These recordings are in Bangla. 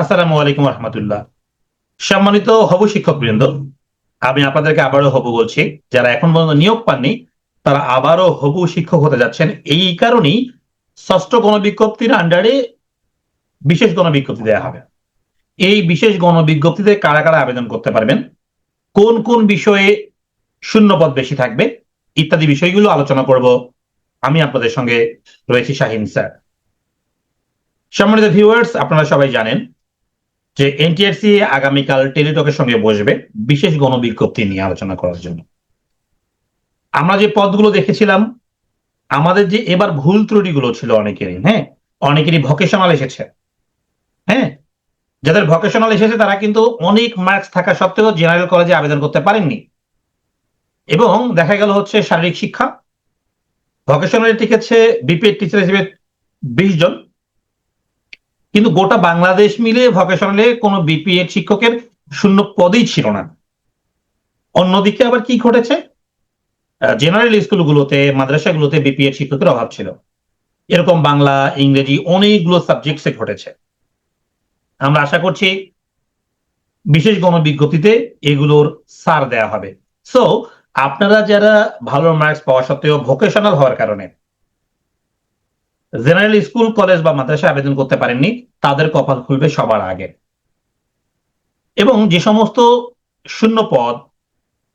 আসসালামু আলাইকুম রহমতুল্লাহ। সম্মানিত হব শিক্ষকবৃন্দ, আমি আপনাদেরকে আবারও হব বলছি, যারা এখন পর্যন্ত নিয়োগ পাননি, তারা আবারও হবু শিক্ষক হতে যাচ্ছেন। এই কারণেই ষষ্ঠ গণবিজ্ঞপ্তির আন্ডারে বিশেষ গণবিজ্ঞপ্তি দেওয়া হবে। এই বিশেষ গণবিজ্ঞপ্তিতে কারা কারা আবেদন করতে পারবেন, কোন কোন বিষয়ে শূন্যপদ বেশি থাকবে, ইত্যাদি বিষয়গুলো আলোচনা করব। আমি আপনাদের সঙ্গে রয়েছি শাহিন স্যার। সম্মানিত ভিউয়ার্স আপনারা সবাই জানেন যে এনটিআরসি আগামীকাল টেলিটকের সঙ্গে বসবে, বিশেষ গণবিজ্ঞপ্তি নিয়ে আলোচনা করার জন্য। আমরা যে পদগুলো দেখেছিলাম, আমাদের যে এবার ভুল ত্রুটিগুলো ছিল অনেকেরই হ্যাঁ? অনেকেরই ভকেশনাল এসেছে হ্যাঁ? যাদের ভকেশনাল এসেছে, তারা কিন্তু অনেক মার্কস থাকা সত্ত্বেও জেনারেল কলেজে আবেদন করতে পারেননি। এবং দেখা গেল হচ্ছে শারীরিক শিক্ষা ভকেশনালে টিকেছে বিপিএড টিচার হিসেবে বিশ জন। কিন্তু গোটা বাংলাদেশ মিলে ভকেশনালে কোনো বিপিএড শিক্ষকের শূন্য পদেই ছিল না। অন্যদিকে আবার কি ঘটেছে? জেনারেল স্কুলগুলোতে মাদ্রাসাগুলোতে বিপিএড শিক্ষকের অভাব ছিল। এরকম বাংলা, ইংরেজি অনেকগুলো সাবজেক্টসে ঘটেছে। আমরা আশা করছি বিশেষ গণবিজ্ঞপ্তিতে এগুলোর সার দেয়া হবে। সো আপনারা যারা ভালো মার্কস পাওয়া সত্ত্বেও ভোকেশনাল হওয়ার কারণে জেনারেল স্কুল কলেজ বা মাদ্রাসায় আবেদন করতে পারেননি, তাদের কপাল খুলবে সবার আগে। এবং যে সমস্ত শূন্য পদ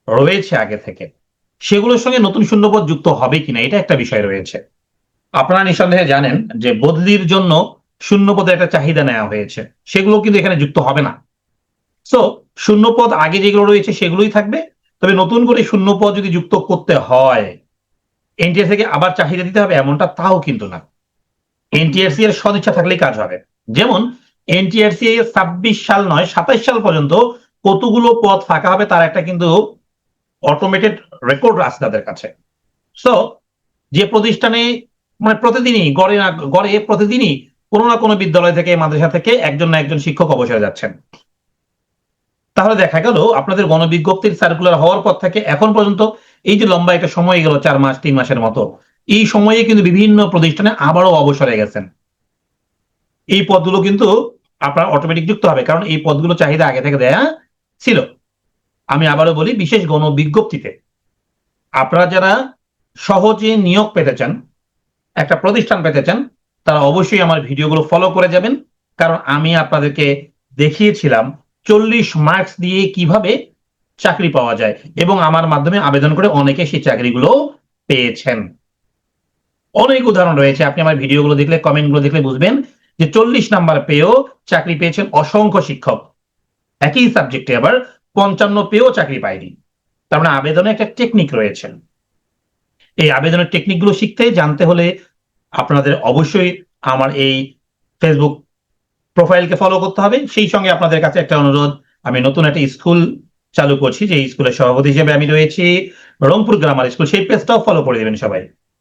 রয়েছে আগে থেকে, সেগুলোর সঙ্গে নতুন শূন্যপদ যুক্ত হবে কিনা, এটা একটা বিষয় রয়েছে। আপনারা নিঃসন্দেহে জানেন যে বদলির জন্য শূন্যপদে একটা চাহিদা নেওয়া হয়েছে, সেগুলো কিন্তু এখানে যুক্ত হবে না। সো শূন্যপদ আগে যেগুলো রয়েছে সেগুলোই থাকবে, তবে নতুন করে শূন্যপদ যদি যুক্ত করতে হয় এনটিএস থেকে আবার চাহিদা দিতে হবে, এমনটা তাও কিন্তু না। এনটিআরসি এর সদিচ্ছা থাকলেই কাজ হবে। যেমন এনটিআরসি ছাব্বিশ সাল নয়, সাতাইশ সাল পর্যন্ত কতগুলো পদ ফাঁকা হবে তার একটা কিন্তু অটোমেটেড রেকর্ড আছে তাদের কাছে। সো যে প্রতিষ্ঠানে মানে প্রতিদিনই, গড়ে না, গড়ে প্রতিদিনই কোনো না কোনো বিদ্যালয় থেকে, মাদ্রাসা থেকে একজন না একজন শিক্ষক অবসরে যাচ্ছেন। তাহলে দেখা গেল, আপনাদের গণবিজ্ঞপ্তির সার্কুলার হওয়ার পর থেকে এখন পর্যন্ত এই যে লম্বা একটা সময় গেল, চার মাস, তিন মাসের মতো এই সময়ে কিন্তু বিভিন্ন প্রতিষ্ঠানে আবারও অবসরে গেছেন। এই পদগুলো কিন্তু আপনার অটোমেটিক যুক্ত হবে, কারণ এই পদগুলো চাহিদা আগে থেকে দেয়া ছিল। আমি আবারও বলি, বিশেষ গণবিজ্ঞপ্তিতে আপনারা যারা সহজে নিয়োগ পেতে চান, একটা প্রতিষ্ঠান পেতে চান, তারা অবশ্যই আমার ভিডিওগুলো ফলো করে যাবেন। কারণ আমি আপনাদেরকে দেখিয়েছিলাম চল্লিশ মার্কস দিয়ে কীভাবে চাকরি পাওয়া যায়, এবং আমার মাধ্যমে আবেদন করে অনেকে সেই চাকরিগুলো পেয়েছেন। অনেক উদাহরণ রয়েছে। আপনি আমার ভিডিওগুলো দেখলে, কমেন্টগুলো দেখলে বুঝবেন যে চল্লিশ নাম্বার পেয়েও চাকরি পেয়েছেন অসংখ্য শিক্ষক। একই সাবজেক্টে আবার পঞ্চান্ন পেয়েও চাকরি পায়নি। তার মানে আবেদনে একটা টেকনিক রয়েছে। এই আবেদনের টেকনিকগুলো শিখতে, জানতে হলে আপনাদের অবশ্যই আমার এই ফেসবুক প্রোফাইলকে ফলো করতে হবে। সেই সঙ্গে আপনাদের কাছে একটা অনুরোধ, আমি নতুন একটা স্কুল চালু করছি, যে স্কুলের সভাপতি হিসেবে আমি রয়েছি। রংপুর গ্রামার স্কুল সেই পেজটাও ফলো করে দেবেন সবাই।